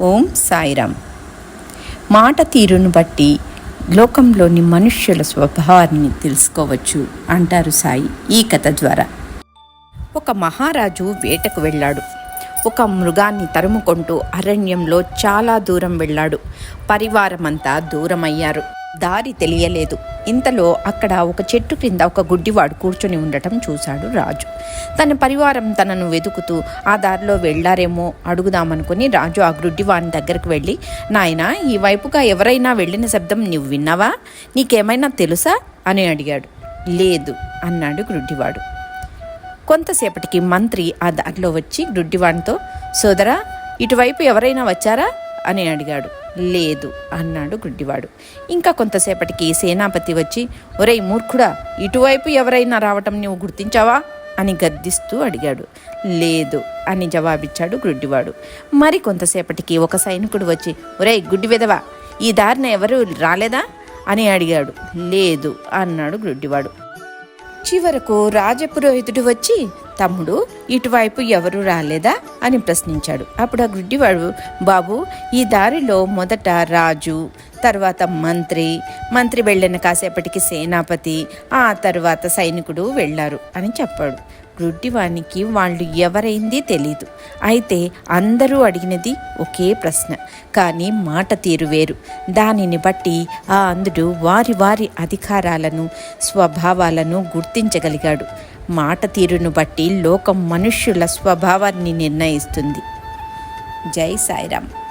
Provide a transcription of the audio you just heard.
ఓం సాయిరామ్. మాట తీరును బట్టి లోకంలోని మనుష్యుల స్వభావాన్ని తెలుసుకోవచ్చు అంటారు సాయి ఈ కథ ద్వారా. ఒక మహారాజు వేటకు వెళ్ళాడు. ఒక మృగాన్ని తరుముకుంటూ అరణ్యంలో చాలా దూరం వెళ్ళాడు. పరివారమంతా దూరమయ్యారు. దారి తెలియలేదు. ఇంతలో అక్కడ ఒక చెట్టు క్రింద ఒక గుడ్డివాడు కూర్చొని ఉండటం చూశాడు రాజు. తన పరివారం తనను వెతుకుతూ ఆ దారిలో వెళ్ళారేమో అడుగుదామనుకుని రాజు ఆ గుడ్డివాని దగ్గరకు వెళ్ళి నాయన ఈ వైపుగా ఎవరైనా వెళ్ళిన శబ్దం నువ్వు విన్నావా? నీకేమైనా తెలుసా? అని అడిగాడు. లేదు అన్నాడు గుడ్డివాడు. కొంతసేపటికి మంత్రి ఆ దారిలో వచ్చి గుడ్డివాడితో సోదరా ఇటువైపు ఎవరైనా వచ్చారా? అని అడిగాడు. లేదు అన్నాడు గుడ్డివాడు. ఇంకా కొంతసేపటికి సేనాపతి వచ్చి ఒరేయ్ మూర్ఖుడా ఇటువైపు ఎవరైనా రావటం నువ్వు గుర్తించావా? అని గద్దిస్తూ అడిగాడు. లేదు అని జవాబిచ్చాడు గుడ్డివాడు. మరి కొంతసేపటికి ఒక సైనికుడు వచ్చి ఒరేయ్ గుడ్డి విధవా ఈ దారిన ఎవరు రాలేదా? అని అడిగాడు. లేదు అన్నాడు గుడ్డివాడు. చివరకు రాజపురోహితుడు వచ్చి తమ్ముడు ఇటువైపు ఎవరు రాలేదా? అని ప్రశ్నించాడు. అప్పుడు ఆ గుడ్డివాడు బాబు ఈ దారిలో మొదట రాజు తర్వాత మంత్రి మంత్రి వెళ్ళిన కాసేపటికి సేనాపతి ఆ తర్వాత సైనికుడు వెళ్ళారు అని చెప్పాడు. గుడ్డివానికి వాళ్ళు ఎవరైంది తెలీదు. అయితే అందరూ అడిగినది ఒకే ప్రశ్న. కానీ మాట తీరు వేరు. దానిని బట్టి ఆ అందుడు వారి వారి అధికారాలను స్వభావాలను గుర్తించగలిగాడు. మాట తీరును బట్టి లోకం మనుష్యుల స్వభావాన్ని నిర్ణయిస్తుంది. జై సాయిరామ్.